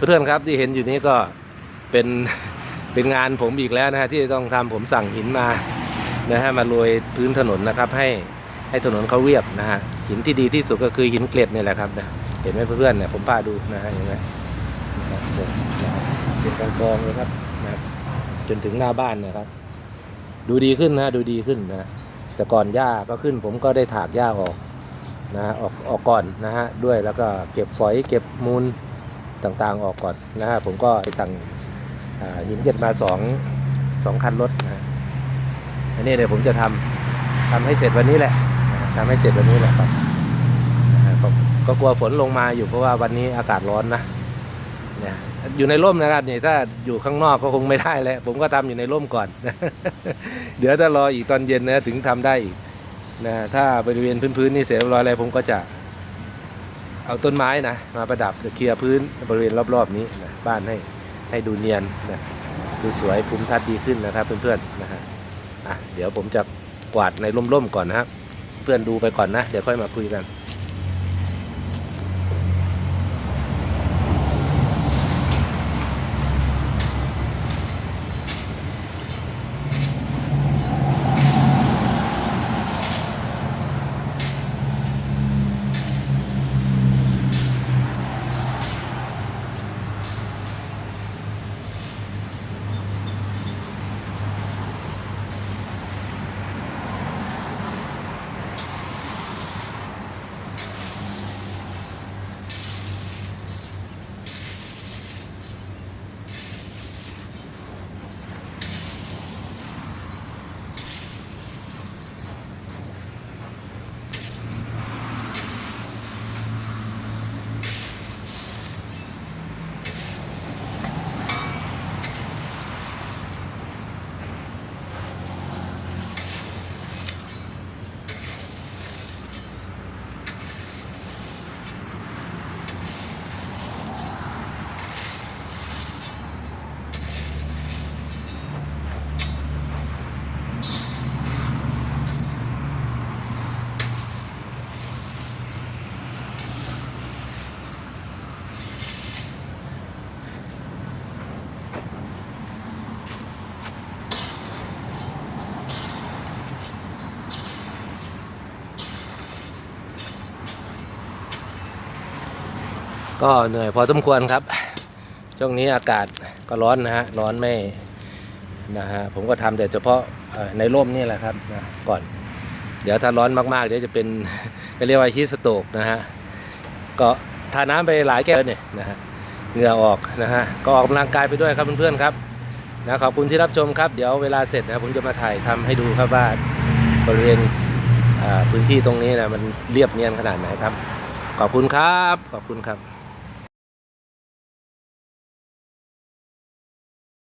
เพื่อนๆครับที่เห็นอยู่นี้ก็เป็นเป็นงานผมอีกแล้วนะฮะที่ต้องทำผมสั่งหินมานะฮะมาโรยพื้นถนนนะครับ ให้ให้ถนนเขาเรียบนะฮะหินที่ดีที่สุดก็คือหินเกล็ดนี่แหละครับนะเห็นไหมเพื่อนๆเนี่ยผมพาดูนะฮะเห็นไหมเนี่ยนะครับเป็นกองกองเลยครับนะจนถึงหน้าบ้านนะครับ ดูดีขึ้นนะดูดีขึ้นนะแต่ก่อนหญ้าก็ขึ้น ผมก็ได้ถากหญ้าออกนะฮะออกออกก่อนนะฮะด้วยแล้วก็เก็บฝอยเก็บมูล ต่างๆออกก่อนนะฮะผมก็ไปสั่งหินเก็บมาสองสองคันรถนะอันนี้เดี๋ยวผมจะทำทำให้เสร็จวันนี้แหละทำให้เสร็จวันนี้แหละครับก็ก็กลัวฝนลงมาอยู่เพราะว่าวันนี้อากาศร้อนนะเนี่ยอยู่ในร่มนะครับเนี่ยถ้าอยู่ข้างนอกก็คงไม่ได้แล้วผมก็ทำอยู่ในร่มก่อน เดี๋ยวถ้ารออีกตอนเย็นนะถึงทำได้อีกนะถ้าบริเวณพื้นๆนี่เสร็จเรียบร้อยแล้วผมก็จะ เอาต้นไม้นะมาประดับเคลียร์พื้นบริเวณรอบๆนี้นะบ้านให้ให้ดูเนียนนะดูสวยภูมิทัศน์ดีขึ้นนะครับเพื่อนๆนะฮะอะเดี๋ยวผมจะกวาดในร่มๆก่อนนะครับ เพื่อนดูไปก่อนนะ เดี๋ยวค่อยมาคุยกัน ก็เหนื่อยพอสมควรครับ ช่วงนี้อากาศก็ร้อนนะฮะ ร้อนไม่นะฮะ ผมก็ทำแต่เฉพาะในร่มนี่แหละครับนะก่อน เดี๋ยวถ้าร้อนมากๆ เดี๋ยวจะเป็นเรียกว่าฮีสโตกนะฮะ ก็ทาน้ำไปหลายแก้วเนี่ยนะฮะ เหงื่อออกนะฮะ ก็ออกกำลังกายไปด้วยครับเพื่อนๆครับนะขอบคุณที่รับชมครับ เดี๋ยวเวลาเสร็จนะผมจะมาถ่ายทำให้ดูครับว่าบริเวณพื้นที่ตรงนี้นะมันเรียบเนียนขนาดไหนครับ ขอบคุณครับ ขอบคุณครับ